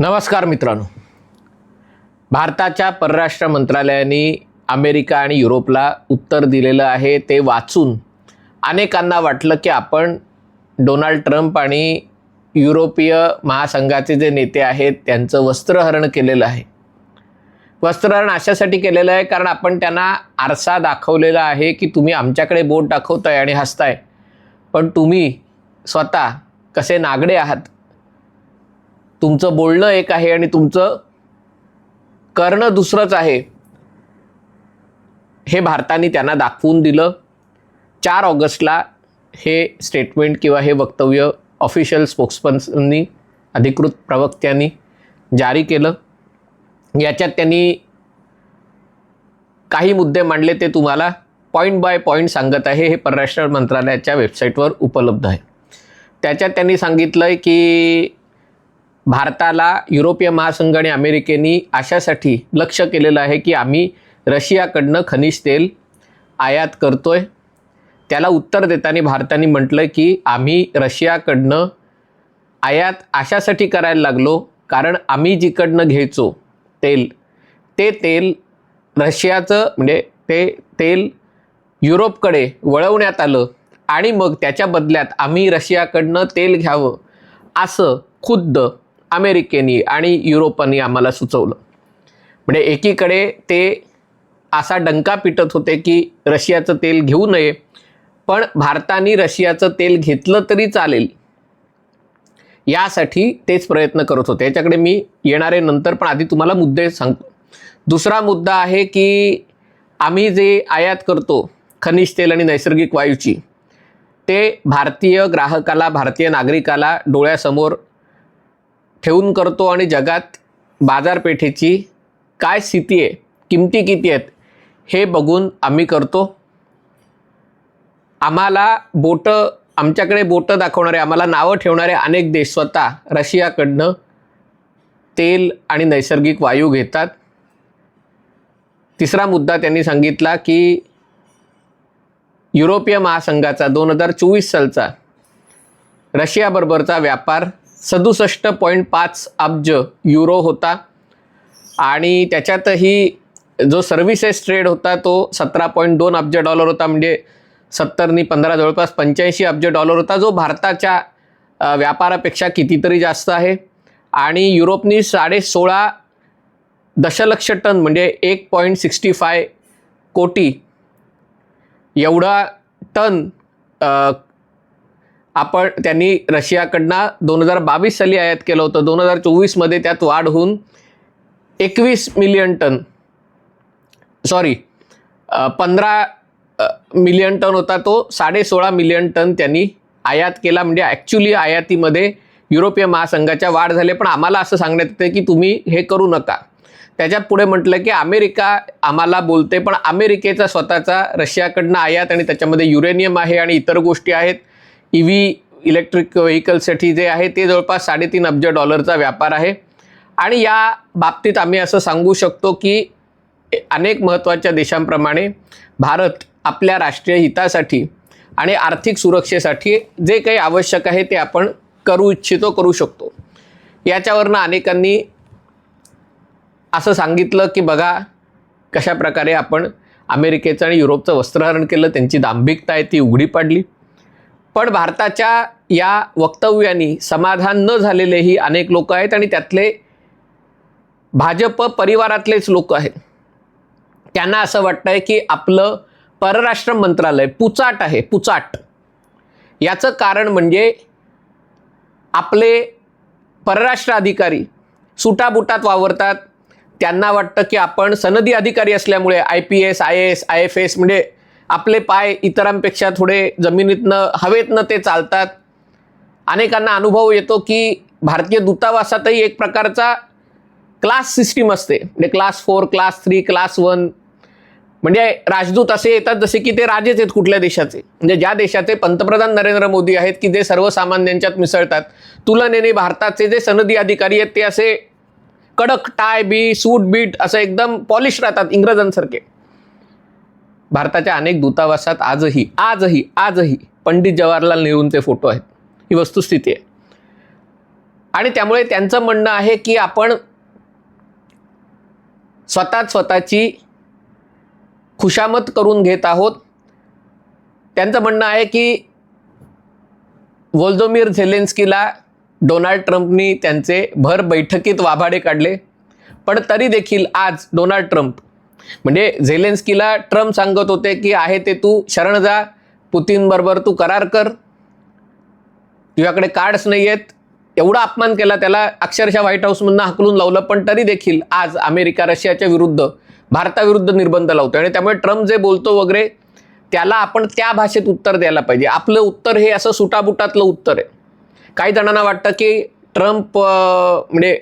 नमस्कार मित्रांनो. भारताच्या परराष्ट्र मंत्रालयाने अमेरिका आणि युरोपला उत्तर दिलेलं आहे ते वाचून अनेकांना वाटलं की आपण डोनाल्ड ट्रम्प आणि युरोपीय महासंघाचे जे नेते आहेत त्यांचं वस्त्रहरण केलेलं आहे. वस्त्रहरण अशासाठी केलेलं आहे कारण आपण त्यांना आरसा दाखवलेला आहे की तुम्ही आमच्याकडे बोट दाखवताय आणि हसताय. पण तुम्ही स्वतः कसे नागडे आहात? तुमचं बोलणं एक आहे आणि तुमचं करणं दुसरंच आहे. हे भारताने त्यांना दाखवून दिलं. चार ऑगस्टला हे स्टेटमेंट किंवा हे वक्तव्य ऑफिशियल स्पोक्सपर्सननी अधिकृत प्रवक्त्यांनी जारी केलं. याच्यात त्यांनी काही मुद्दे मांडले ते तुम्हाला पॉईंट बाय पॉईंट सांगत आहे. हे परराष्ट्र मंत्रालयाच्या वेबसाईटवर उपलब्ध आहे. त्याच्यात त्यांनी सांगितलं आहे की भारताला युरोपीय महासंघ आणि अमेरिकेने अशासाठी लक्ष केलेलं आहे की आम्ही रशियाकडनं खनिज तेल आयात करतोय. त्याला उत्तर देताना भारताने म्हटलं की आम्ही रशियाकडनं आयात अशासाठी करायला लागलो कारण आम्ही जिकडनं घ्यायचो तेल ते तेल रशियाचं म्हणजे ते तेल युरोपकडे वळवण्यात आलं आणि मग त्याच्या बदल्यात आम्ही रशियाकडनं तेल घ्यावं असं खुद्द अमेरिकेनी आणि युरोपानी आम्हाला सुचवलं. म्हणजे एकीकडे ते असा डंका पिटत होते की रशियाचं तेल घेऊ नये पण भारताने रशियाचं तेल घेतलं तरी चालेल. यासाठी तेच प्रयत्न करत होते. याच्याकडे मी येणारे नंतर पण आधी तुम्हाला मुद्दे सांगतो. दुसरा मुद्दा आहे की आम्ही जे आयात करतो खनिज तेल आणि नैसर्गिक वायूची ते भारतीय ग्राहकाला भारतीय नागरिकाला डोळ्यासमोर ठेवून करतो आणि जगात बाजारपेठेची काय स्थिती आहे किमती किती आहेत हे बघून आम्ही करतो. आम्हाला बोटं आमच्याकडे बोटं दाखवणारे आम्हाला नावं ठेवणारे अनेक देश स्वतः रशियाकडनं तेल आणि नैसर्गिक वायू घेतात. तिसरा मुद्दा त्यांनी सांगितला की युरोपीय महासंघाचा दोन हजार चोवीस सालचा रशियाबरोबरचा व्यापार सदुसष्ट पॉईंट पाच अब्ज युरो होता. आणि त्याच्यातही जो सर्व्हिसेस ट्रेड होता तो सतरा पॉईंट दोन अब्ज डॉलर होता. म्हणजे सत्तरनी पंधरा जवळपास पंच्याऐंशी अब्ज डॉलर होता जो भारताच्या व्यापारापेक्षा कितीतरी जास्त आहे. आणि युरोपनी साडे सोळा दशलक्ष टन म्हणजे एक पॉईंट सिक्स्टी फाय कोटी एवढा टन आपण त्यांनी रशियाकडनं दोन हजार बावीस साली आयात केलं होतं. दोन हजार चोवीसमध्ये त्यात वाढ होऊन एकवीस मिलियन टन सॉरी पंधरा मिलियन टन होता. तो साडे सोळा मिलियन टन त्यांनी आयात केला. म्हणजे ॲक्च्युली आयातीमध्ये युरोपीय महासंघाच्या वाढ झाले. पण आम्हाला असं सांगण्यात येतं की तुम्ही हे करू नका. त्याच्यात पुढे म्हटलं की अमेरिका आम्हाला बोलते पण अमेरिकेचा स्वतःचा रशियाकडनं आयात आणि त्याच्यामध्ये युरेनियम आहे आणि इतर गोष्टी आहेत. ई व्ही इलेक्ट्रिक व्हेकलसाठी जे आहे ते जवळपास साडेतीन अब्ज डॉलरचा व्यापार आहे. आणि या बाबतीत आम्ही असं सांगू शकतो की अनेक महत्त्वाच्या देशांप्रमाणे भारत आपल्या राष्ट्रीय हितासाठी आणि आर्थिक सुरक्षेसाठी जे काही आवश्यक आहे ते आपण करू इच्छितो करू शकतो. याच्यावरनं अनेकांनी असं सांगितलं की बघा कशा प्रकारे आपण अमेरिकेचं आणि युरोपचं वस्त्रहरण केलं त्यांची दांभिकता आहे ती उघडी पाडली. पण भारताच्या या वक्तव्यानी समाधान न झालेलेही अनेक लोक आहेत आणि त्यातले भाजप परिवारातलेच लोक आहेत. त्यांना असं वाटतंय की आपलं परराष्ट्र मंत्रालय पुचाट आहे पुचाट. याचं कारण म्हणजे आपले परराष्ट्र अधिकारी सुटाबुटात वावरतात. त्यांना वाटतं की आपण सनदी अधिकारी असल्यामुळे I P S I S I F S म्हणजे आपले पाय इतरांपेक्षा थोडे जमिनीतनं हवेतनं ते चालतात. अनेकांना अनुभव येतो की भारतीय दूतावासातही एक प्रकारचा क्लास सिस्टीम असते. म्हणजे class four class three class one म्हणजे राजदूत असे येतात जसे की ते राजेच आहेत कुठल्या देशाचे. म्हणजे ज्या देशाचे पंतप्रधान नरेंद्र मोदी आहेत की जे सर्वसामान्यांच्यात मिसळतात. तुलनेने भारताचे जे सनदी अधिकारी आहेत ते असे कडक टाय बी सूट बीट असं एकदम पॉलिश राहतात इंग्रजांसारखे. भारताच्या अनेक दूतावासात आजही आजही आजही पंडित जवाहरलाल नेहरूंचे फोटो आहेत. ही वस्तुस्थिती आहे. आणि त्यामुळे त्यांचं म्हणणं आहे की आपण स्वतःच स्वतःची खुशामत करून घेत आहोत. त्यांचं म्हणणं आहे की वोल्दोमीर झेलेन्स्कीला डोनाल्ड ट्रम्पनी त्यांचे भर बैठकीत वाभाडे काढले. पण तरी देखील आज डोनाल्ड ट्रम्प म्हणजे झेलेन्स्कीला ट्रम्प सांगत होते की आहे ते तू शरण जा पुतीनबरोबर तू करार कर. तुझ्याकडे कार्ड्स नाही आहेत. एवढा अपमान केला त्याला अक्षरशः व्हाईट हाऊसमधनं हाकलून लावलं पण तरी देखील आज अमेरिका रशियाच्या विरुद्ध भारताविरुद्ध निर्बंध लावतो आणि त्यामुळे ट्रम्प जे बोलतो वगैरे त्याला आपण त्या भाषेत उत्तर द्यायला पाहिजे. आपलं उत्तर हे असं सुटाबुटातलं उत्तर आहे. काही जणांना वाटतं की ट्रम्प म्हणजे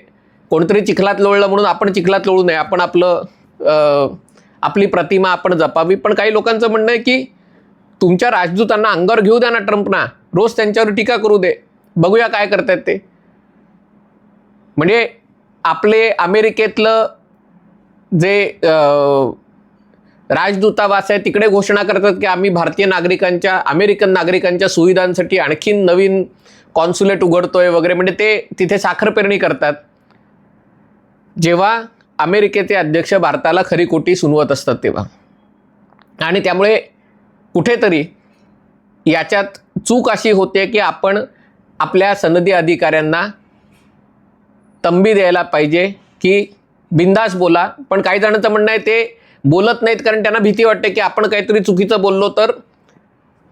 कोणतरी चिखलात लोळलं म्हणून आपण चिखलात लोळू नये. आपण आपलं आपली प्रतिमा आपण जपावी. पण काही लोकांचं म्हणणं आहे की तुमच्या राजदूतांना अंगावर घेऊ द्या ना ट्रम्पना. रोज त्यांच्यावर टीका करू दे. बघूया काय करतायत ते. म्हणजे आपले अमेरिकेतलं जे राजदूतावास आहे तिकडे घोषणा करतात की आम्ही भारतीय नागरिकांच्या अमेरिकन नागरिकांच्या सुविधांसाठी आणखीन नवीन कॉन्सुलेट उघडतोय वगैरे. म्हणजे ते तिथे साखर पेरणी करतात. जेव्हा अमेरिकेचे अध्यक्ष भारताला खरी खोटी सुनवत असतात तेव्हा. आणि त्यामुळे कुठेतरी याच्यात चूक अशी होते की आपण आपल्या सनदी अधिकाऱ्यांना तंबी द्यायला पाहिजे की बिंदास बोला. पण काही जणांचं म्हणणं आहे ते बोलत नाहीत कारण त्यांना भीती वाटते की आपण काहीतरी चुकीचं बोललो तर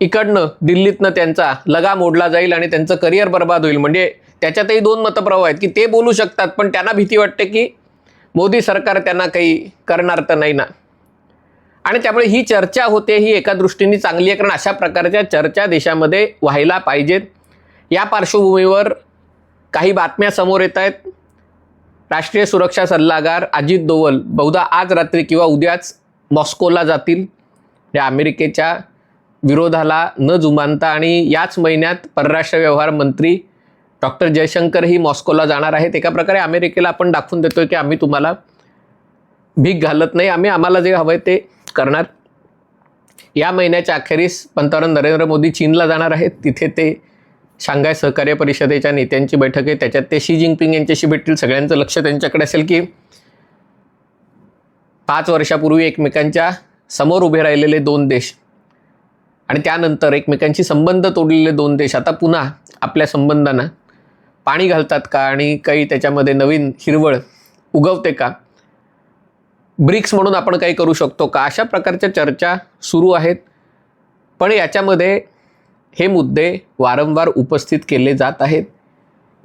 इकडनं दिल्लीतनं त्यांचा लगा मोडला जाईल आणि त्यांचं करिअर बर्बाद होईल. म्हणजे त्याच्यातही दोन मतप्रवाह आहेत की ते बोलू शकतात पण त्यांना भीती वाटते की मोदी सरकार त्यांना काही करणार तर नाही ना. आणि त्यामुळे ही चर्चा होते ही एका दृष्टीने चांगली आहे. कारण अशा प्रकारच्या चर्चा देशामध्ये व्हायला पाहिजेत. या पार्श्वभूमीवर काही बातम्या समोर येत आहेत. राष्ट्रीय सुरक्षा सल्लागार अजित दोवल बहुधा आज रात्री किंवा उद्याच मॉस्कोला जातील. या अमेरिकेच्या विरोधाला न जुमानता आणि याच महिन्यात परराष्ट्र व्यवहार मंत्री डॉक्टर जयशंकर ही मॉस्कोला जाणार आहेत. एका प्रकारे अमेरिकेला आपण दाखवून देतोय की आम्ही तुम्हाला भीक घालत नाही. आम्ही आम्हाला जे हवंय ते करणार. या महिन्याच्या अखेरीस पंतप्रधान नरेंद्र मोदी चीनला जाणार आहेत. तिथे ते शांघाय सहकार्य परिषदेच्या नेत्यांची बैठक आहे. त्याच्यात ते शी जिनपिंग यांच्याशी भेटतील. सगळ्यांचं लक्ष त्यांच्याकडे असेल की पाच वर्षापूर्वी एकमेकांच्या समोर उभे राहिलेले दोन देश आणि त्यानंतर एकमेकांशी संबंध तोडलेले दोन देश. आता पुन्हा आपल्या संबंधांना पाणी घालतात का? आणि काही त्याच्यामध्ये नवीन हिरवळ उगवते का? ब्रिक्स म्हणून आपण काही करू शकतो का? अशा प्रकारच्या चर्चा सुरू आहेत. पण याच्यामध्ये हे मुद्दे वारंवार उपस्थित केले जात आहेत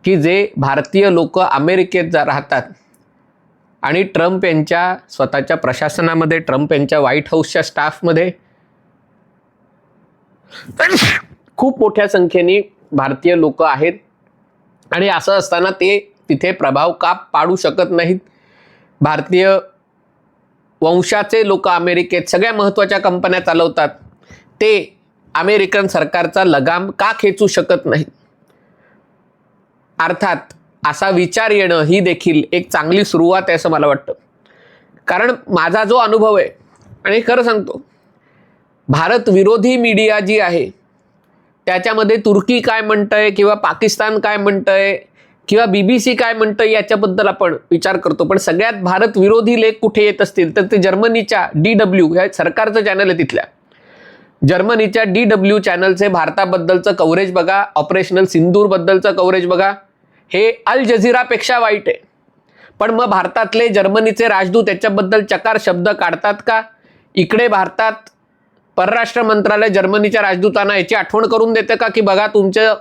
की जे भारतीय लोक अमेरिकेत जा राहतात आणि ट्रम्प यांच्या स्वतःच्या प्रशासनामध्ये ट्रम्प यांच्या व्हाईट हाऊसच्या स्टाफमध्ये. खूप मोठ्या संख्येने भारतीय लोक आहेत. आणि असं असताना ते तिथे प्रभाव का पाडू शकत नाहीत? भारतीय वंशाचे लोक अमेरिकेत सगळ्या महत्त्वाच्या कंपन्या चालवतात. ते अमेरिकन सरकारचा लगाम का खेचू शकत नाही अर्थात असा विचार येणं ही देखील एक चांगली सुरुवात आहे असं मला वाटतं. कारण माझा जो अनुभव आहे आणि खरं सांगतो भारत विरोधी मीडिया जी आहे त्याच्यामध्ये तुर्की काय म्हणतंय किंवा पाकिस्तान काय म्हणतंय किंवा बी बी सी काय म्हणतंय याच्याबद्दल आपण विचार करतो. पण सगळ्यात भारत विरोधी लेख कुठे येत असतील? तर ते जर्मनीच्या डी डब्ल्यू ह्या सरकारचं चॅनल आहे तिथल्या. जर्मनीच्या डी डब्ल्यू चॅनलचे भारताबद्दलचं कव्हरेज बघा. ऑपरेशनल सिंदूरबद्दलचं कव्हरेज बघा. हे अल जझिरापेक्षा वाईट आहे. पण मग भारतातले जर्मनीचे राजदूत याच्याबद्दल चकार शब्द काढतात का? इकडे भारतात परराष्ट्र मंत्रालय जर्मनीच्या राजदूतांना याची आठवण करून देतं का? की बघा तुमचं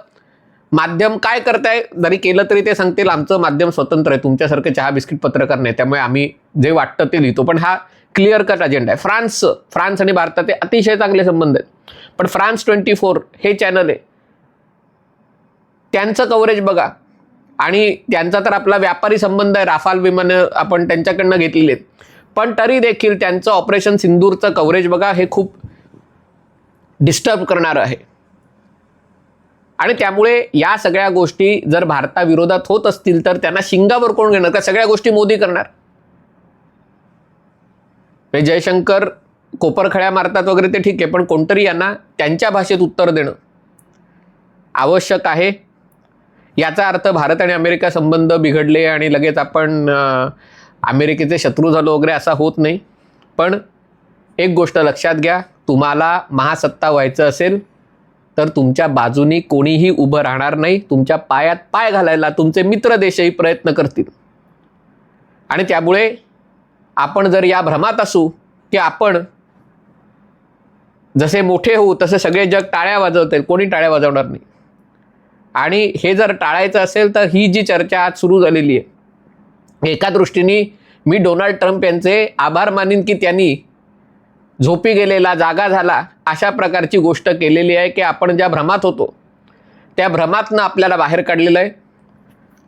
माध्यम काय करताय? जरी केलं तरी ते सांगतील आमचं माध्यम स्वतंत्र आहे तुमच्यासारखं चहा बिस्किट पत्रकार नाही. त्यामुळे आम्ही जे वाटतं ते लिहितो. पण हा क्लिअर कट अजेंडा आहे. फ्रान्स फ्रान्स आणि भारताचे अतिशय चांगले संबंध आहेत. पण फ्रान्स ट्वेंटी फोर हे चॅनल आहे. त्यांचं कव्हरेज बघा. आणि त्यांचा तर आपला व्यापारी संबंध आहे. राफाल विमानं आपण त्यांच्याकडनं घेतलेली आहेत. पण तरी देखील त्यांचं ऑपरेशन सिंदूरचं कव्हरेज बघा. हे खूप डिस्टर्ब करणारं आहे. आणि त्यामुळे या सगळ्या गोष्टी जर भारताविरोधात होत असतील तर त्यांना शिंगावर कोण घेणार? का सगळ्या गोष्टी मोदी करणार? हे जयशंकर कोपरखळ्या मारतात वगैरे ते ठीक आहे पण कोणतरी यांना त्यांच्या भाषेत उत्तर देणं आवश्यक आहे. याचा अर्थ भारत आणि अमेरिका संबंध बिघडले आणि लगेच आपण अमेरिकेचे शत्रू झालो वगैरे असा होत नाही. पण एक गोष्ट लक्षात घ्या तुम्हाला महासत्ता व्हायचं असेल तर तुमच्या बाजूनी कोणीही उभं राहणार नाही. तुमच्या पायात पाय घालायला तुमचे मित्र देशही प्रयत्न करतील. आणि त्यामुळे आपण जर या भ्रमात असू की आपण जसे मोठे होऊ तसे सगळे जग टाळ्या वाजवतील. कोणी टाळ्या वाजवणार नाही. आणि हे जर टाळायचं असेल तर ही जी चर्चा आज सुरू झालेली आहे एका दृष्टीने मी डोनाल्ड ट्रम्प यांचे आभार मानीन की त्यांनी झोपी गेलेला जागा झाला अशा प्रकारची गोष्ट केलेली आहे की आपण ज्या भ्रमात होतो त्या भ्रमातनं आपल्याला बाहेर काढलेलं आहे.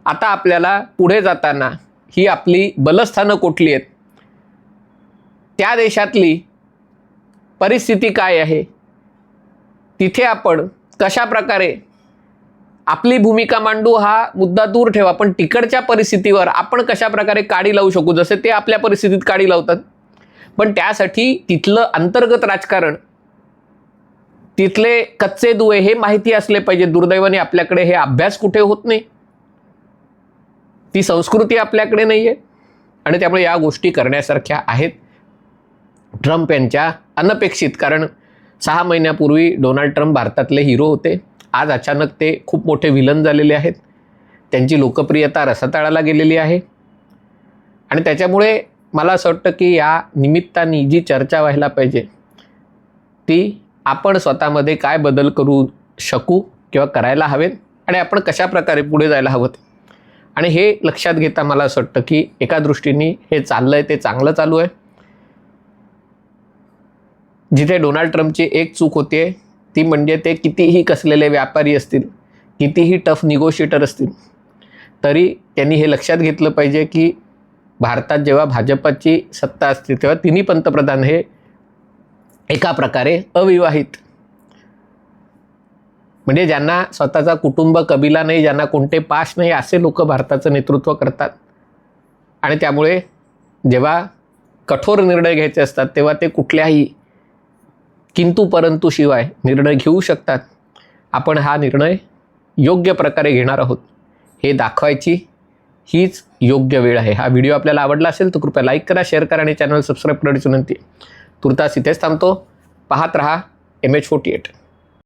आता आपल्याला पुढे जाताना ही आपली बलस्थानं कुठली आहेत? त्या देशातली परिस्थिती काय आहे? तिथे आपण कशा प्रकारे आपली भूमिका मांडू हा मुद्दा दूर ठेवा पण तिकडच्या परिस्थितीवर आपण कशा प्रकारे काडी लावू शकू? जसे ते आपल्या परिस्थितीत काडी लावतात. पण त्यासाठी तिथलं अंतर्गत राजकारण तिथले कच्चे दुवे हे माहिती असले पाहिजे. दुर्दैवाने आपल्याकडे हे अभ्यास कुठे होत नाही. ती संस्कृती आपल्याकडे नाही आहे आणि त्यामुळे या गोष्टी करण्यासारख्या आहेत. ट्रम्प यांच्या अनपेक्षित कारण सहा महिन्यापूर्वी डोनाल्ड ट्रम्प भारतातले हिरो होते. आज अचानक ते खूप मोठे विलन झालेले आहेत. त्यांची लोकप्रियता रसातळाला गेलेली आहे. आणि त्याच्यामुळे मला असं वाटतं की या निमित्ताने जी चर्चा व्हायला पाहिजे ती आपण स्वतःमध्ये काय बदल करू शकू किंवा करायला हवेत आणि आपण कशा प्रकारे पुढे जायला हवं आणि हे लक्षात घेता मला असं वाटतं की एका दृष्टीने हे चाललं आहे ते चांगलं चालू आहे. जिथे डोनाल्ड ट्रम्पची एक चूक होते ती म्हणजे ते कितीही कसलेले व्यापारी असतील कितीही टफ निगोशिएटर असतील तरी त्यांनी हे लक्षात घेतलं पाहिजे की भारतात जेव्हा भाजपची सत्ता असते तेव्हा तिन्ही पंतप्रधान हे एका प्रकारे अविवाहित. म्हणजे ज्यांना स्वतःचा कुटुंब कबिला नाही ज्यांना कोणते पाश नाही असे लोक भारताचं नेतृत्व करतात. आणि त्यामुळे जेव्हा कठोर निर्णय घ्यायचे असतात तेव्हा ते कुठल्याही किंतु परंतु शिवाय निर्णय घेऊ शकतात. आपण हा निर्णय योग्य प्रकारे घेणार आहोत हे दाखवायची हीच योग्य वेळ आहे. हा व्हिडिओ आपल्याला आवडला असेल तर कृपया लाईक करा शेअर करा आणि चॅनल सबस्क्राईब करण्याची विनंती तुर्तास इथेच थांबतो. पाहत रहा एम एच फोर्टी एट